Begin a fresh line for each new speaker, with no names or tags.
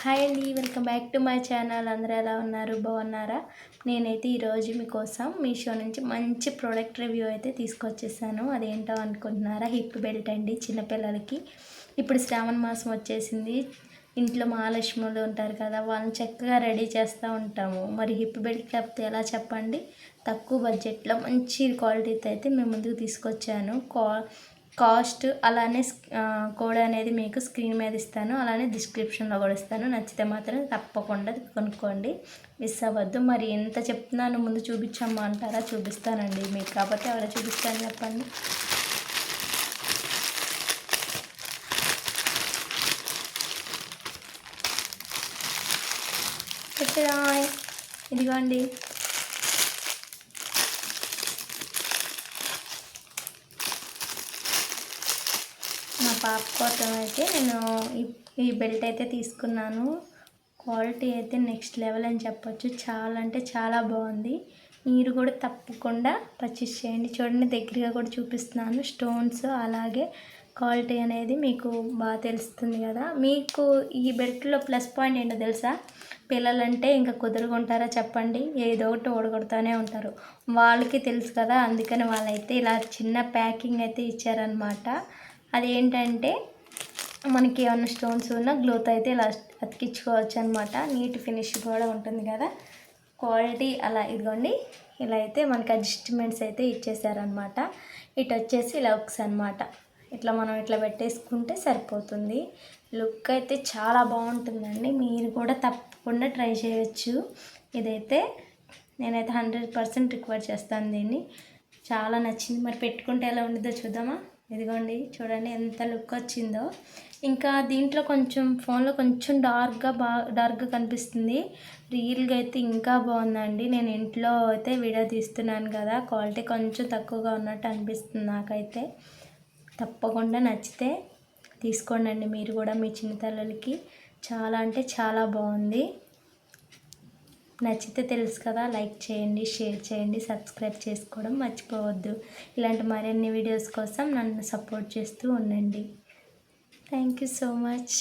Hi అండి welcome back to my channel. అందరూ ఎలా ఉన్నారు? బాగున్నారా? నేనైతే ఈరోజు మీకోసం మీషో నుంచి మంచి ప్రోడక్ట్ రివ్యూ అయితే తీసుకొచ్చేసాను. అదేంటో అనుకుంటున్నారా? హిప్ బెల్ట్ అండి చిన్నపిల్లలకి. ఇప్పుడు శ్రావణ మాసం వచ్చేసింది. ఇంట్లో మహాలక్ష్ములు ఉంటారు కదా వాళ్ళని చక్కగా రెడీ చేస్తూ ఉంటాము. మరి హిప్ బెల్ట్ లేకపోతే ఎలా చెప్పండి? తక్కువ బడ్జెట్లో మంచి క్వాలిటీతో అయితే మేము ముందుకు తీసుకొచ్చాను. కా కాస్ట్ అలానే కోడ్ అనేది మీకు స్క్రీన్ మీద ఇస్తాను. అలానే డిస్క్రిప్షన్లో కూడా ఇస్తాను. నచ్చితే మాత్రం తప్పకుండా కొనుక్కోండి. మిస్ అవ్వద్దు. మరి ఎంత చెప్తున్నాను ముందు చూపించమ్మా అంటారా? చూపిస్తానండి. మీకు కాబట్టి ఎవరో చూపిస్తాను చెప్పండి. ఇదిగోండి. పాప కోసం అయితే నేను ఈ బెల్ట్ అయితే తీసుకున్నాను. క్వాలిటీ అయితే నెక్స్ట్ లెవెల్ అని చెప్పొచ్చు. చాలా అంటే చాలా బాగుంది. మీరు కూడా తప్పకుండా పర్చేస్ చేయండి. చూడండి దగ్గరగా కూడా చూపిస్తున్నాను. స్టోన్స్ అలాగే క్వాలిటీ అనేది మీకు బాగా తెలుస్తుంది కదా. మీకు ఈ బెల్ట్లో ప్లస్ పాయింట్ ఏంటో తెలుసా? పిల్లలంటే ఇంకా కుదురుకుంటారా చెప్పండి. ఏదో ఒకటి ఓడగొడుతూనే ఉంటారు. వాళ్ళకి తెలుసు కదా అందుకని వాళ్ళైతే ఇలా చిన్న ప్యాకింగ్ అయితే ఇచ్చారనమాట అదేంటంటే మనకి ఏమన్నా స్టోన్స్ ఉన్న గ్లోత్ అయితే ఇలా అతికించుకోవచ్చు అనమాట నీట్ ఫినిష్ కూడా ఉంటుంది కదా. క్వాలిటీ అలా ఇదిగోండి. ఇలా అయితే మనకి అడ్జస్ట్మెంట్స్ అయితే ఇచ్చేసారనమాట ఇటు వచ్చేసి లక్స్ అనమాట ఇట్లా మనం ఇట్లా పెట్టేసుకుంటే సరిపోతుంది. లుక్ అయితే చాలా బాగుంటుందండి. మీరు కూడా తప్పకుండా ట్రై చేయొచ్చు. ఇదైతే నేనైతే హండ్రెడ్ పర్సెంట్ రిక్వైర్ చేస్తాను దీన్ని. చాలా నచ్చింది. మరి పెట్టుకుంటే ఎలా ఉండిద్దో చూద్దామా? ఇదిగోండి చూడండి ఎంత లుక్ వచ్చిందో. ఇంకా దీంట్లో కొంచెం ఫోన్లో కొంచెం డార్క్గా బాగా డార్క్గా కనిపిస్తుంది. రియల్గా అయితే ఇంకా బాగుందండి. నేను ఇంట్లో అయితే వీడియో తీస్తున్నాను కదా క్వాలిటీ కొంచెం తక్కువగా ఉన్నట్టు అనిపిస్తుంది నాకైతే. తప్పకుండా నచ్చితే తీసుకోండి మీరు కూడా మీ చిన్నతల్లలకి చాలా అంటే చాలా బాగుంది. నచ్చితే తెలుసు కదా లైక్ చేయండి షేర్ చేయండి సబ్స్క్రైబ్ చేసుకోవడం మర్చిపోవద్దు. ఇలాంటి మరిన్ని వీడియోస్ కోసం నన్ను సపోర్ట్ చేస్తూ ఉండండి. Thank you so much